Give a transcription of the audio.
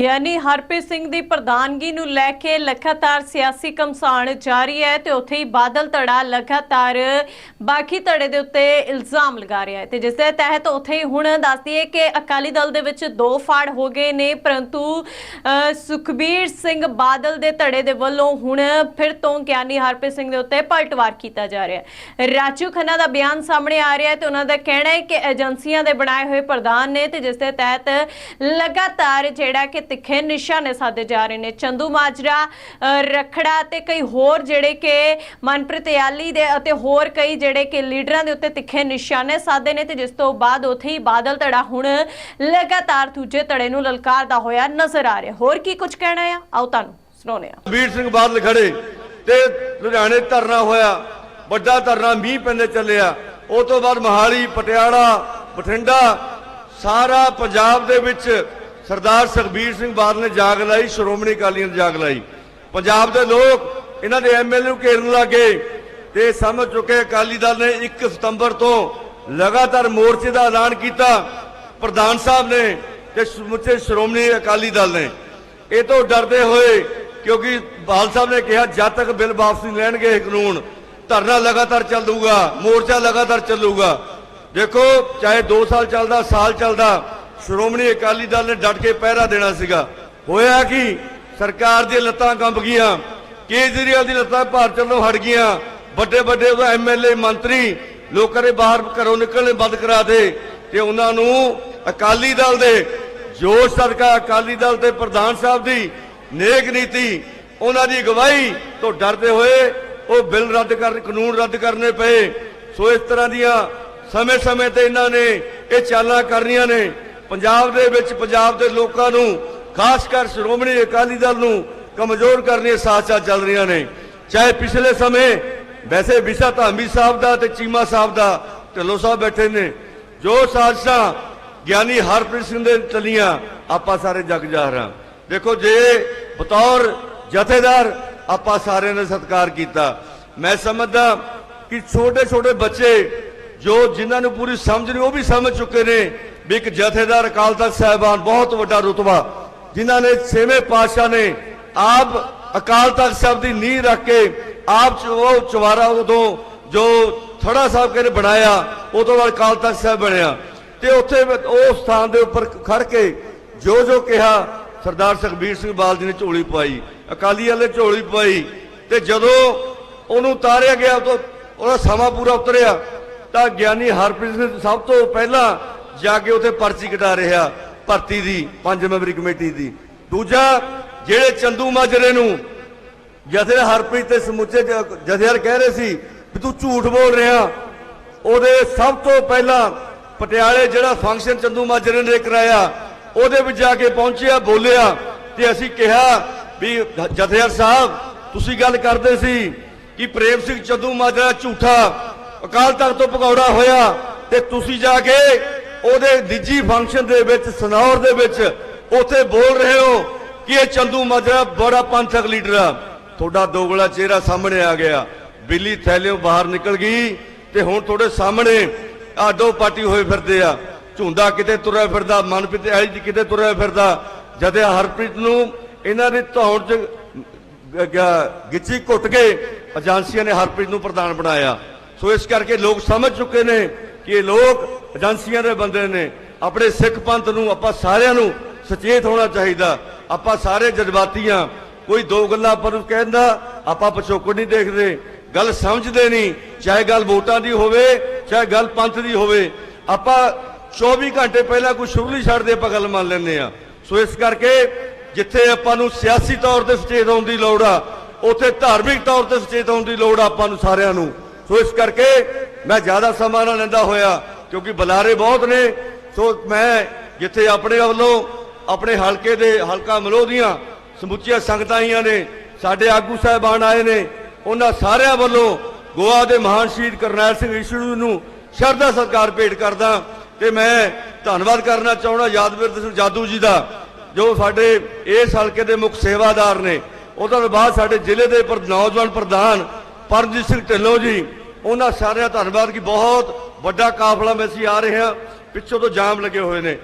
ਗਿਆਨੀ ਹਰਪ੍ਰੀਤ ਸਿੰਘ ਦੀ ਪ੍ਰਧਾਨਗੀ ਨੂੰ ਲੈ ਕੇ ਲਗਾਤਾਰ ਸਿਆਸੀ ਕਮਸਾਨ ਜਾਰੀ ਹੈ ਤੇ ਉੱਥੇ ਹੀ ਬਾਦਲ ਧੜਾ ਲਗਾਤਾਰ ਬਾਕੀ ਧੜੇ ਦੇ ਉੱਤੇ ਇਲਜ਼ਾਮ ਲਗਾ ਰਿਹਾ ਹੈ। ਤੇ ਜਿਸ ਦੇ ਤਹਿਤ ਉੱਥੇ ਹੀ ਹੁਣ ਦੱਸਦੀ ਹੈ ਕਿ ਅਕਾਲੀ ਦਲ ਦੇ ਵਿੱਚ ਦੋ ਫਾੜ ਹੋ ਗਏ ਨੇ, ਪਰੰਤੂ ਸੁਖਬੀਰ ਸਿੰਘ ਬਾਦਲ ਦੇ ਧੜੇ ਦੇ ਵੱਲੋਂ ਹੁਣ ਫਿਰ ਤੋਂ ਗਿਆਨੀ ਹਰਪ੍ਰੀਤ ਸਿੰਘ ਦੇ ਉੱਤੇ ਪਲਟਵਾਰ ਕੀਤਾ ਜਾ ਰਿਹਾ ਹੈ। ਰਾਜੂ ਖੰਨਾ ਦਾ ਬਿਆਨ ਸਾਹਮਣੇ ਆ ਰਿਹਾ ਹੈ ਤੇ ਉਹਨਾਂ ਦਾ ਕਹਿਣਾ ਹੈ ਕਿ ਏਜੰਸੀਆਂ ਦੇ ਬਣਾਏ ਹੋਏ ਪ੍ਰਧਾਨ ਨੇ ਤੇ ਜਿਸ ਦੇ ਤਹਿਤ ਲਗਾਤਾਰ ਜਿਹੜਾ ਕਿ ਤਿੱਖੇ ਨਿਸ਼ਾਨੇ ਸਾਧੇ ਜਾ ਰਹੇ ਨੇ। ਚੰਦੂ ਮਾਜਰਾ ਰਖੜਾ ਤੇ ਕਈ ਹੋਰ ਜਿਹੜੇ ਕਿ ਮਨਪ੍ਰੀਤ ਯਾਲੀ ਦੇ ਅਤੇ ਹੋਰ ਕਈ ਜਿਹੜੇ ਕਿ ਲੀਡਰਾਂ ਦੇ ਉੱਤੇ ਤਿੱਖੇ ਨਿਸ਼ਾਨੇ ਸਾਧੇ ਨੇ ਤੇ ਜਿਸ ਤੋਂ ਬਾਅਦ ਉੱਥੇ ਹੀ ਬਾਦਲ ਧੜਾ ਹੁਣ ਲਗਾਤਾਰ ਦੂਜੇ ਧੜੇ ਨੂੰ ਲਲਕਾਰਦਾ ਹੋਇਆ ਨਜ਼ਰ ਆ ਰਿਹਾ। ਹੋਰ ਕੀ ਕੁਝ ਕਹਿਣਾ ਆ? ਆਓ ਤੁਹਾਨੂੰ ਸੁਣਾਉਂਦੇ ਆ ਵੀਰ ਸਿੰਘ ਬਾਦਲ ਖੜੇ ਤੇ ਲੁਧਿਆਣੇ ਧਰਨਾ ਹੋਇਆ। ਵੱਡਾ ਧਰਨਾ ਮੀਂਹ ਪੈਂਦੇ ਚੱਲਿਆ। ਉਹ ਤੋਂ ਬਾਅਦ ਮਹਾਲੀ, ਪਟਿਆਲਾ, ਬਠਿੰਡਾ, ਸਾਰਾ ਪੰਜਾਬ ਦੇ ਵਿੱਚ ਸਰਦਾਰ ਸੁਖਬੀਰ ਸਿੰਘ ਬਾਦਲ ਨੇ ਜਾਗ ਲਾਈ, ਸ਼੍ਰੋਮਣੀ ਅਕਾਲੀਆਂ ਨੇ ਜਾਗ ਲਾਈ। ਪੰਜਾਬ ਦੇ ਲੋਕ, ਇਹਨਾਂ ਦੇ ਐਮਐਲਏ ਨੂੰ ਘੇਰਨ ਲੱਗੇ ਤੇ ਸਮਝ ਚੁੱਕੇ ਅਕਾਲੀ ਦਲ ਨੇ 1 ਸਤੰਬਰ ਤੋਂ ਲਗਾਤਾਰ ਮੋਰਚੇ ਦਾ ਐਲਾਨ ਕੀਤਾ, ਪ੍ਰਧਾਨ ਸਾਹਿਬ ਨੇ ਤੇ ਸਮੁੱਚੇ ਸ਼੍ਰੋਮਣੀ ਅਕਾਲੀ ਦਲ ਨੇ। ਇਹ ਤੋਂ ਡਰਦੇ ਹੋਏ ਕਿਉਂਕਿ ਬਾਲ ਸਾਹਿਬ ਨੇ ਕਿਹਾ, ਜਦ ਤੱਕ ਬਿੱਲ ਵਾਪਸ ਨਹੀਂ ਲੈਣਗੇ ਇਹ ਕਾਨੂੰਨ, ਧਰਨਾ ਲਗਾਤਾਰ ਚੱਲੂਗਾ ਮੋਰਚਾ ਲਗਾਤਾਰ ਚੱਲੂਗਾ। ਦੇਖੋ, ਚਾਹੇ 2 ਸਾਲ ਚੱਲਦਾ ਸਾਲ ਚੱਲਦਾ ਸ਼੍ਰੋਮਣੀ ਅਕਾਲੀ ਦਲ ਨੇ ਡਟ ਕੇ ਪਹਿਰਾ ਦੇਣਾ ਸੀਗਾ। ਹੋਇਆ ਕਿ? ਸਰਕਾਰ ਦੀਆਂ ਲੱਤਾਂ ਕੰਬ ਗਈਆਂ। ਕੇਜਰੀਵਾਲ ਦੀ ਲੱਤਾਂ ਭਾਰ ਚੱਲੋਂ ਹਟ ਗਈਆਂ। ਵੱਡੇ ਵੱਡੇ ਉਹਦਾ ਐਮਐਲਏ ਮੰਤਰੀ, ਲੋਕਾਂ ਦੇ ਬਾਹਰ ਘਰੋਂ ਨਿਕਲਣੇ ਬੰਦ ਕਰਾ ਦੇ ਤੇ ਉਹਨਾਂ ਨੂੰ ਅਕਾਲੀ ਦਲ ਦੇ ਜੋਸ਼ ਸਦਕਾ ਅਕਾਲੀ ਦਲ ਦੇ ਪ੍ਰਧਾਨ ਸਾਹਿਬ ਦੀ ਨੇਕ ਨੀਤੀ, ਉਹਨਾਂ ਦੀ ਅਗਵਾਈ ਤੋਂ ਡਰਦੇ ਹੋਏ ਉਹ ਬਿੱਲ ਰੱਦ ਕਰਨ, ਕਾਨੂੰਨ ਰੱਦ ਕਰਨੇ ਪਏ। ਸੋ ਇਸ ਤਰ੍ਹਾਂ ਦੀਆਂ ਸਮੇਂ-ਸਮੇਂ ਤੇ ਇਹਨਾਂ ਨੇ ਇਹ ਚਾਲਾਂ ਕਰਨੀਆਂ ਨੇ। ਪੰਜਾਬ ਦੇ ਵਿੱਚ, ਪੰਜਾਬ ਦੇ ਲੋਕਾਂ ਨੂੰ, ਖਾਸ ਕਰ ਸ਼੍ਰੋਮਣੀ ਅਕਾਲੀ ਦਲ ਨੂੰ ਕਮਜ਼ੋਰ ਕਰਨ ਦੀਆਂ ਸਾਜ਼ਿਸ਼ਾਂ ਚੱਲ ਰਹੀਆਂ ਨੇ। ਚਾਹੇ ਪਿਛਲੇ ਸਮੇਂ ਵੈਸੇ ਵਿਸ਼ਾ ਧਾਮੀ ਸਾਹਿਬ ਦਾ ਤੇ ਚੀਮਾ ਸਾਹਿਬ ਦਾ ਢਿੱਲੋਂ ਸਾਹਿਬ ਬੈਠੇ ਨੇ, ਜੋ ਸਾਜ਼ਿਸ਼ਾਂ ਗਿਆਨੀ ਹਰਪ੍ਰੀਤ ਸਿੰਘ ਦੇ ਚੱਲੀਆਂ, ਆਪਾਂ ਸਾਰੇ ਜਗ ਜਾਹਰਾਂ ਦੇਖੋ ਜੇ ਬਤੌਰ ਜਥੇਦਾਰ ਆਪਾਂ ਸਾਰਿਆਂ ਨੇ ਸਤਿਕਾਰ ਕੀਤਾ, ਮੈਂ ਸਮਝਦਾ ਕਿ ਛੋਟੇ ਛੋਟੇ ਬੱਚੇ ਜੋ ਜਿਨ੍ਹਾਂ ਨੂੰ ਪੂਰੀ ਸਮਝ ਨਹੀਂ, ਉਹ ਵੀ ਸਮਝ ਚੁੱਕੇ ਨੇ ਵੀ ਇੱਕ ਜਥੇਦਾਰ ਅਕਾਲ ਤਖਤ ਸਾਹਿਬਾਨ, ਬਹੁਤ ਵੱਡਾ ਰੁਤਬਾ, ਜਿਨ੍ਹਾਂ ਨੇ ਛੇਵੇਂ ਪਾਤਸ਼ਾਹ ਨੇ ਆਪ ਅਕਾਲ ਤਖਤ ਸਾਹਿਬ ਦੀ ਨੀਂਹ ਰੱਖ ਕੇ ਆਪ ਉਹ ਚਵਾਰਾ ਉਦੋਂ ਜੋ ਥੜਾ ਸਾਹਿਬ ਕਹਿੰਦੇ ਬਣਾਇਆ ਉਹ ਬਾਅਦ ਅਕਾਲ ਤਖਤ ਸਾਹਿਬ ਬਣਿਆ। ਤੇ ਉੱਥੇ ਉਸ ਸਥਾਨ ਦੇ ਉੱਪਰ ਖੜ ਕੇ ਜੋ ਜੋ ਕਿਹਾ, ਸਰਦਾਰ ਸੁਖਬੀਰ ਸਿੰਘ ਬਾਲ ਜੀ ਨੇ ਝੋਲੀ ਪਾਈ ਅਕਾਲੀ ਵਾਲੇ ਝੋਲੀ ਪਾਈ ਤੇ ਜਦੋਂ ਉਹਨੂੰ ਉਤਾਰਿਆ ਗਿਆ ਤਾਂ ਉਹਦਾ ਸਮਾਂ ਪੂਰਾ ਉਤਰਿਆ, ਤਾਂ ਗਿਆਨੀ ਹਰਪ੍ਰੀਤ ਸਿੰਘ ਸਭ ਤੋਂ ਪਹਿਲਾਂ ਜਾ ਕੇ ਉੱਥੇ ਪਰਚੀ ਕਟਾ ਰਿਹਾ ਭਰਤੀ ਦੀ, ਪੰਜ ਮੈਂਬਰੀ ਕਮੇਟੀ ਦੀ। ਦੂਜਾ, ਜਿਹੜੇ ਚੰਦੂ ਮਾਜਰੇ ਨੂੰ ਜਥੇ ਹਰਪ੍ਰੀਤ ਤੇ ਸਮੁੱਚੇ ਜਥੇਦਾਰ ਕਹਿ ਰਹੇ ਸੀ ਵੀ ਤੂੰ ਝੂਠ ਬੋਲ ਰਿਹਾ, ਉਹਦੇ ਸਭ ਤੋਂ ਪਹਿਲਾਂ ਪਟਿਆਲੇ ਜਿਹੜਾ ਫੰਕਸ਼ਨ ਚੰਦੂ ਮਾਜਰੇ ਨੇ ਕਰਾਇਆ, ਉਹਦੇ ਵਿੱਚ ਜਾ ਕੇ ਪਹੁੰਚਿਆ, ਬੋਲਿਆ ਤੇ ਅਸੀਂ ਕਿਹਾ ਵੀ ਜਥੇਦਾਰ ਸਾਹਿਬ, ਤੁਸੀਂ ਗੱਲ ਕਰਦੇ ਸੀ ਕਿ ਪ੍ਰੇਮ ਸਿੰਘ ਚੰਦੂ ਮਾਜਰਾ ਝੂਠਾ ਅਕਾਲ ਤਖਤ ਤੋਂ ਪਕੌੜਾ ਹੋਇਆ ਤੇ ਤੁਸੀਂ ਜਾ ਕੇ ਉਹਦੇ ਨਿੱਜੀ ਫੰਕਸ਼ਨ ਦੇ ਵਿੱਚ, ਸਨੌਰ ਦੇ ਵਿੱਚ ਉੱਥੇ ਬੋਲ ਰਹੇ ਹੋ ਕਿ ਇਹ ਚੰਦੂ ਮਾਜਰਾ ਬੜਾ ਪੰਥਕ ਲੀਡਰ ਆ। ਤੁਹਾਡਾ ਦੋਗਲਾ ਚਿਹਰਾ ਸਾਹਮਣੇ ਆ ਗਿਆ। ਬਿੱਲੀ ਥੈਲਿਓਂ ਬਾਹਰ ਨਿਕਲ ਗਈ ਤੇ ਹੁਣ ਤੁਹਾਡੇ ਸਾਹਮਣੇ ਆਡੋ ਪਾਟੀ ਹੋਏ ਫਿਰਦੇ ਆ। ਝੁੰਦਾ ਕਿਤੇ ਤੁਰਿਆ ਫਿਰਦਾ, ਮਨਪ੍ਰੀਤ ਐਲੀ ਜੀ ਕਿਤੇ ਤੁਰਿਆ ਫਿਰਦਾ। ਜਦੇ ਹਰਪ੍ਰੀਤ ਨੂੰ ਇਹਨਾਂ ਦੇ ਧੌਣ 'ਚ ਗ- ਗਿੱਚੀ ਘੁੱਟ ਕੇ ਏਜੰਸੀਆਂ ਨੇ ਹਰਪ੍ਰੀਤ ਨੂੰ ਪ੍ਰਧਾਨ ਬਣਾਇਆ। ਸੋ ਇਸ ਕਰਕੇ ਲੋਕ ਸਮਝ ਚੁੱਕੇ ਨੇ ਕਿ ਇਹ ਲੋਕ ਏਜੰਸੀਆਂ ਦੇ ਬੰਦੇ ਨੇ। ਆਪਣੇ ਸਿੱਖ ਪੰਥ ਨੂੰ ਆਪਾਂ ਸਾਰਿਆਂ ਨੂੰ ਸੁਚੇਤ ਹੋਣਾ ਚਾਹੀਦਾ। ਆਪਾਂ ਸਾਰੇ ਜਜ਼ਬਾਤੀਆਂ, ਕੋਈ ਦੋ ਗੱਲਾਂ ਆਪਾਂ ਨੂੰ ਕਹਿੰਦਾ, ਆਪਾਂ ਪਿਛੋਕੜ ਨਹੀਂ ਦੇਖਦੇ। ਗੱਲ ਸਮਝਦੇ ਨਹੀਂ, ਚਾਹੇ ਗੱਲ ਵੋਟਾਂ ਦੀ ਹੋਵੇ, ਚਾਹੇ ਗੱਲ ਪੰਥ ਦੀ ਹੋਵੇ। ਆਪਾਂ 24 ਘੰਟੇ ਪਹਿਲਾਂ ਕੋਈ ਸ਼ੁਗਲੀ ਛੱਡਦੇ ਆਪਾਂ ਗੱਲ ਮੰਨ ਲੈਂਦੇ ਆ ਸੋ ਇਸ ਕਰਕੇ ਜਿੱਥੇ ਆਪਾਂ ਨੂੰ ਸਿਆਸੀ ਤੌਰ ਤੇ ਸੁਚੇਤ ਹੋਣ ਦੀ ਲੋੜ ਆ, ਉੱਥੇ ਧਾਰਮਿਕ ਤੌਰ ਤੇ ਸੁਚੇਤ ਹੋਣ ਦੀ ਲੋੜ ਆ ਆਪਾਂ ਨੂੰ ਸਾਰਿਆਂ ਨੂੰ। ਸੋ ਇਸ ਕਰਕੇ ਮੈਂ ਜ਼ਿਆਦਾ ਸਮਾਂ ਨਾ ਲੈਂਦਾ ਹੋਇਆ। ਕਿਉਂਕਿ ਬੁਲਾਰੇ ਬਹੁਤ ਨੇ। ਸੋ ਮੈਂ ਜਿੱਥੇ ਆਪਣੇ ਵੱਲੋਂ ਆਪਣੇ ਹਲਕੇ ਦੇ ਹਲਕਾ ਮਲੋਹ ਦੀਆਂ ਸਮੁੱਚੀਆਂ ਸੰਗਤਾਂ ਆਈਆਂ ਨੇ, ਸਾਡੇ ਆਗੂ ਸਾਹਿਬਾਨ ਆਏ ਨੇ, ਉਹਨਾਂ ਸਾਰਿਆਂ ਵੱਲੋਂ ਗੋਆ ਦੇ ਮਹਾਨ ਸ਼ਹੀਦ ਕਰਨੈਲ ਸਿੰਘ ਈਸ਼ੜੂ ਨੂੰ ਸ਼ਰਧਾ ਸਤਿਕਾਰ ਭੇਟ ਕਰਦਾ ਤੇ ਮੈਂ ਧੰਨਵਾਦ ਕਰਨਾ ਚਾਹੁੰਦਾ ਯਾਦਵੀਰ ਸਿੰਘ ਜਾਦੂ ਜੀ ਦਾ, ਜੋ ਸਾਡੇ ਇਸ ਹਲਕੇ ਦੇ ਮੁੱਖ ਸੇਵਾਦਾਰ ਨੇ। ਉਹਨਾਂ ਤੋਂ ਬਾਅਦ ਸਾਡੇ ਜ਼ਿਲ੍ਹੇ ਦੇ ਨੌਜਵਾਨ ਪ੍ਰਧਾਨ ਪਰਮਜੀਤ ਸਿੰਘ ਢਿੱਲੋਂ ਜੀ ਉਹਨਾਂ ਸਾਰਿਆਂ ਦਾ ਧੰਨਵਾਦ ਕਿ ਬਹੁਤ ਵੱਡਾ ਕਾਫਲਾ ਮੈਂ ਅਸੀਂ ਆ ਰਹੇ। ਹਾਂ ਪਿੱਛੋਂ ਤੋਂ ਜਾਮ ਲੱਗੇ ਹੋਏ ਨੇ।